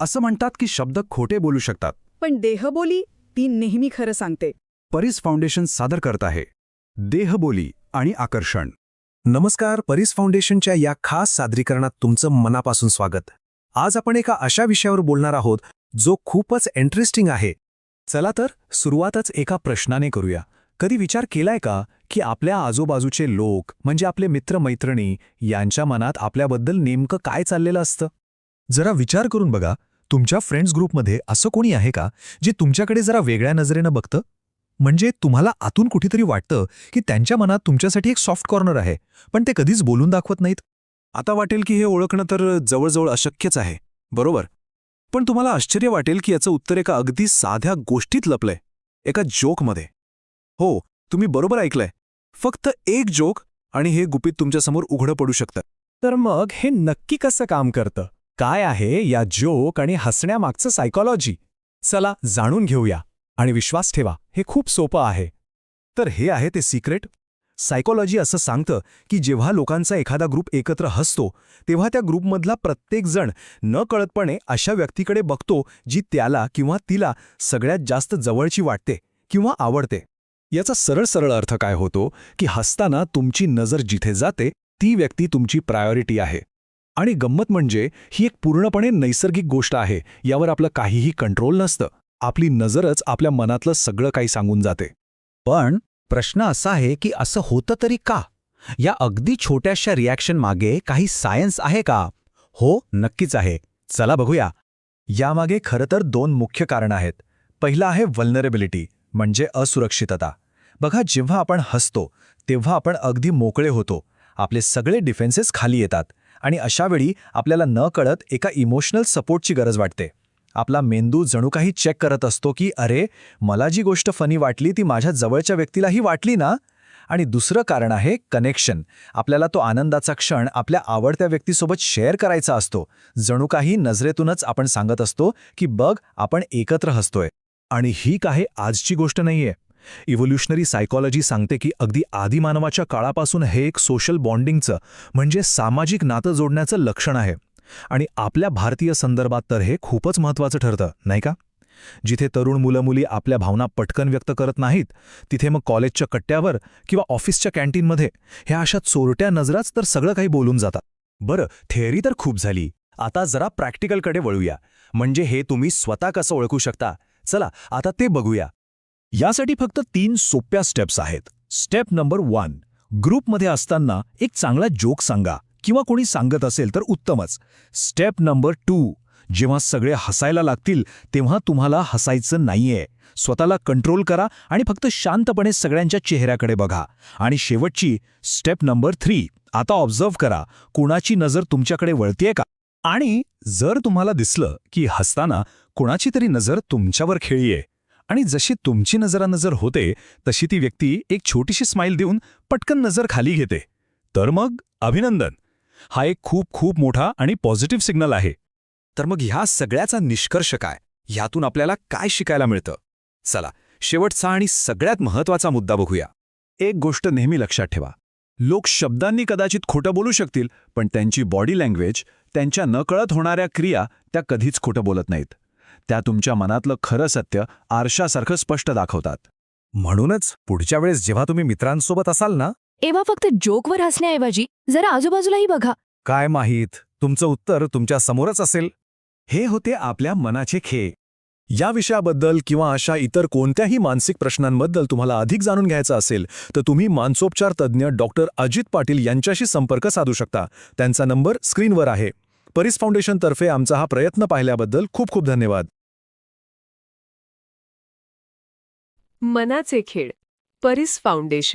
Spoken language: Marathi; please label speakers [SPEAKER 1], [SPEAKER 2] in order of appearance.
[SPEAKER 1] असं म्हणतात की शब्द खोटे बोलू शकतात.
[SPEAKER 2] पण देहबोली ती नेहमी खरं सांगते.
[SPEAKER 1] परीस फाउंडेशन सादर करत आहे. देहबोली आणि आकर्षण.
[SPEAKER 3] नमस्कार परीस फाउंडेशनच्या या खास सादरीकरणात तुमचं मनापासून स्वागत. आज आपण एका अशा विषयावर बोलणार आहोत जो खूपच इंटरेस्टिंग आहे. चला तर सुरुवातच एका प्रश्नाने करूया. कधी विचार केलाय का की आपल्या आजूबाजूचे लोक म्हणजे आपले मित्रमैत्रिणी यांच्या मनात आपल्याबद्दल नेमकं काय चाललेलं असतं? जरा विचार करून बघा. तुमच्या फ्रेंड्स ग्रुपमध्ये असं कोणी आहे का जे तुमच्याकडे जरा वेगळ्या नजरेनं बघतं? म्हणजे तुम्हाला आतून कुठेतरी वाटतं की त्यांच्या मनात तुमच्यासाठी एक सॉफ्ट कॉर्नर आहे पण ते कधीच बोलून दाखवत नाहीत? आता वाटेल की हे ओळखणं तर जवळजवळ अशक्यच आहे बरोबर? पण तुम्हाला आश्चर्य वाटेल की याचं उत्तर एका अगदी साध्या गोष्टीत लपलंय एका जोकमध्ये. हो तुम्ही बरोबर ऐकलंय. फक्त एक जोक आणि हे गुपित तुमच्यासमोर उघडं पडू शकतं. तर मग हे नक्की कसं काम करतं? काय आहे या जोक आणि हसण्यामागचं सायकॉलॉजी चला जाणून घेऊया आणि विश्वास ठेवा हे खूप सोपं आहे. तर हे आहे ते सिक्रेट सायकॉलॉजी असं सांगतं की जेव्हा लोकांचा एखादा ग्रुप एकत्र हसतो तेव्हा त्या ग्रुपमधला प्रत्येकजण न कळतपणे अशा व्यक्तीकडे बघतो जी त्याला किंवा तिला सगळ्यात जास्त जवळची वाटते किंवा आवडते. याचा सरळ सरळ अर्थ काय होतो की हसताना तुमची नजर जिथे जाते ती व्यक्ती तुमची प्रायोरिटी आहे. आणि गंमत म्हणजे ही एक पूर्णपणे नैसर्गिक गोष्ट आहे यावर आपलं काहीही कंट्रोल नसतं. आपली नजरच आपल्या मनातलं सगळं काही सांगून जाते.
[SPEAKER 4] पण प्रश्न असा आहे की असं होतं तरी का? या अगदी छोट्याशा रिॲक्शन मागे काही सायन्स आहे का? हो नक्कीच आहे. चला बघूया.
[SPEAKER 3] यामागे खरं तर दोन मुख्य कारण आहेत. पहिलं आहे वल्नरेबिलिटी म्हणजे असुरक्षितता. बघा जेव्हा आपण हसतो तेव्हा आपण अगदी मोकळे होतो. आपले सगळे डिफेन्सेस खाली येतात. आणि अशावेळी आपल्याला न कळत एका इमोशनल सपोर्टची गरज वाटते. आपला मेंदू जणू काही चेक करत असतो की अरे मला जी गोष्ट फनी वाटली ती माझ्या जवळच्या व्यक्तीलाही वाटली ना? आणि दुसरं कारण आहे कनेक्शन आपल्याला तो आनंदाचा क्षण आपल्या आवडत्या व्यक्तीसोबत शेअर करायचा असतो. जणू काही नजरेतूनच आपण सांगत असतो की बघ आपण एकत्र हसतोय. आणि ही काही आजची गोष्ट नाहीये. इव्होल्युशनरी सायकॉलॉजी सांगते की अगदी आदिमानवाच्या काळापासून हे एक सोशल बॉन्डिंगचं म्हणजे सामाजिक नातं जोडण्याचं लक्षण आहे. आणि आपल्या भारतीय संदर्भात तर हे खूपच महत्त्वाचं ठरतं नाही का? जिथे तरुण मुलं मुली आपल्या भावना पटकन व्यक्त करत नाहीत तिथे मग कॉलेजच्या कट्ट्यावर किंवा ऑफिसच्या कॅन्टीनमध्ये ह्या अशा चोरट्या नजराच तर सगळं काही बोलून जातात. बरं थेअरी तर खूप झाली. आता जरा प्रॅक्टिकलकडे वळूया. म्हणजे हे तुम्ही स्वतः कसं ओळखू शकता? चला आता ते बघूया. यासाठी फक्त तीन सोप्या स्टेप्स आहेत. स्टेप नंबर वन ग्रुपमध्ये असताना एक चांगला जोक सांगा किंवा कोणी सांगत असेल तर उत्तमच. स्टेप नंबर टू जेव्हा सगळे हसायला लागतील तेव्हा तुम्हाला हसायचं नाहीये. स्वतःला कंट्रोल करा आणि फक्त शांतपणे सगळ्यांच्या चेहऱ्याकडे बघा. आणि शेवटची स्टेप नंबर थ्री आता ऑब्झर्व्ह करा. कुणाची नजर तुमच्याकडे वळतीये का? आणि जर तुम्हाला दिसलं की हसताना कुणाची तरी नजर तुमच्यावर खेळीये आणि जशी तुमची नजरानजर होते तशी ती व्यक्ती एक छोटीशी स्माईल देऊन पटकन नजर खाली घेते. तर मग अभिनंदन. हा एक खूप खूप मोठा आणि पॉझिटिव्ह सिग्नल आहे. तर मग ह्या सगळ्याचा निष्कर्ष काय? ह्यातून आपल्याला काय शिकायला मिळतं? चला शेवटचा आणि सगळ्यात महत्त्वाचा मुद्दा बघूया. एक गोष्ट नेहमी लक्षात ठेवा. लोक शब्दांनी कदाचित खोटं बोलू शकतील पण त्यांची बॉडी लँग्वेज त्यांच्या नकळत होणाऱ्या क्रिया त्या कधीच खोटं बोलत नाहीत. त्या तुमच्या मनातलं खरं सत्य आरशासारखं स्पष्ट दाखवतात. म्हणूनच पुढच्या वेळेस जेव्हा तुम्ही मित्रांसोबत असाल ना?
[SPEAKER 5] एव्हा फक्त जोकवर हसण्याऐवजी जरा आजूबाजूलाही बघा.
[SPEAKER 3] काय माहीत तुमचं उत्तर तुमच्या समोरच असेल. हे होते आपल्या मनाचे खे या विषयाबद्दल किंवा अशा इतर कोणत्याही मानसिक प्रश्नांबद्दल तुम्हाला अधिक जाणून घ्यायचं असेल तर तुम्ही मानसोपचार तज्ज्ञ डॉक्टर अजित पाटील यांच्याशी संपर्क साधू शकता. त्यांचा नंबर स्क्रीनवर आहे. परीस फाउंडेशनतर्फे आमचा हा प्रयत्न पाहिल्याबद्दल खूप खूप धन्यवाद.
[SPEAKER 6] मनाचे खेळ. परीस फाउंडेशन.